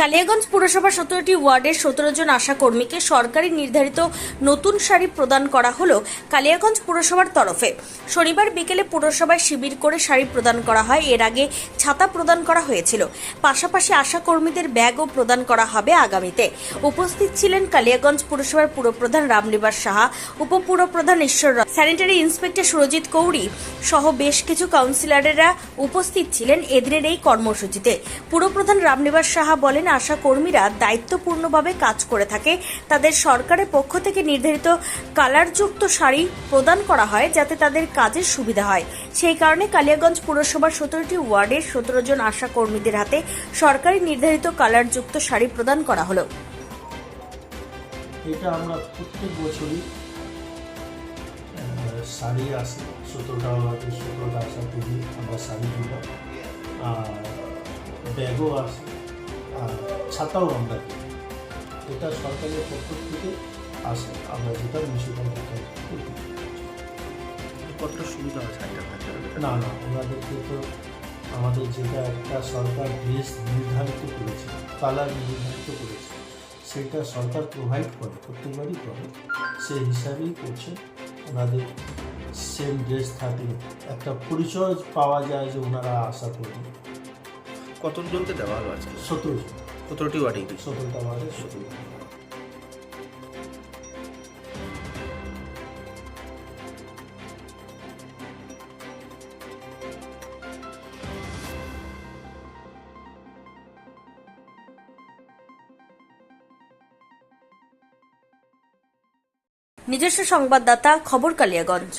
কালিয়াগঞ্জ পুরসভা সতেরোটি ওয়ার্ডের সতেরো জন আশা কর্মীকে সরকারি নির্ধারিত নতুন শাড়ি প্রদান করা হলো কালিয়াগঞ্জ পুরসভার তরফে। শনিবার বিকেলে পুরসভায় শিবির করে শাড়ি প্রদান করা হয়। এর আগে ছাতা প্রদান করা হয়েছিল। পাশাপাশি আশা কর্মীদের ব্যাগও প্রদান করা হবে আগামীতে। উপস্থিত ছিলেন কালিয়াগঞ্জ পুরসভার পুরপ্রধান রামনিবাস সাহা, উপপুরপ্রধান ঈশ্বর স্যানিটারি ইন্সপেক্টর সুরজিৎ কৌড়ি সহ বেশ কিছু কাউন্সিলরেরা উপস্থিত ছিলেন এদিনের এই কর্মসূচিতে। পুরপ্রধান রামনিবাস সাহা বলেন আশা কর্মীরা দায়িত্বপূর্ণভাবে কাজ করে থাকে। তাদের সরকারের পক্ষ থেকে নির্ধারিত কালারযুক্ত শাড়ি প্রদান করা হয় যাতে তাদের কাজের সুবিধা হয়। সেই কারণে কালিয়াগঞ্জ পুরসভার সতেরোটি ওয়ার্ডের সতেরো জন আশা কর্মীদের হাতে সরকারি নির্ধারিত কালারযুক্ত শাড়ি প্রদান করা হলো। এটা আমরা প্রত্যেক বছরই শাড়ি আসে, সতেরোটা সতেরোটা আশা করি আমরা শাড়ি দিলাম আর ব্যাগও আসে। আর ছাতাও আমরা দিই। এটা সরকারের পক্ষ থেকে আসে। আমরা যেটা কতটা সুবিধা থাকলে না না ওনাদেরকে তো আমাদের যেটা একটা সরকার ড্রেস নির্ধারিত করেছে কালার নির্ধারিত করেছে সেটা সরকার প্রোভাইড করে প্রত্যেকবারই করে। সেই হিসাবেই করছে। ওনাদের সেম ড্রেস থাকলে একটা পরিচয় পাওয়া যায় যে ওনারা আশা করবেন কতজনকে দেওয়া হলো আজকে? সতেরো সতেরোটি ওয়ার্ডে সতেরোটা আমাদের সতেরো নিজস্ব সংবাদদাতা খবর কালিয়াগঞ্জ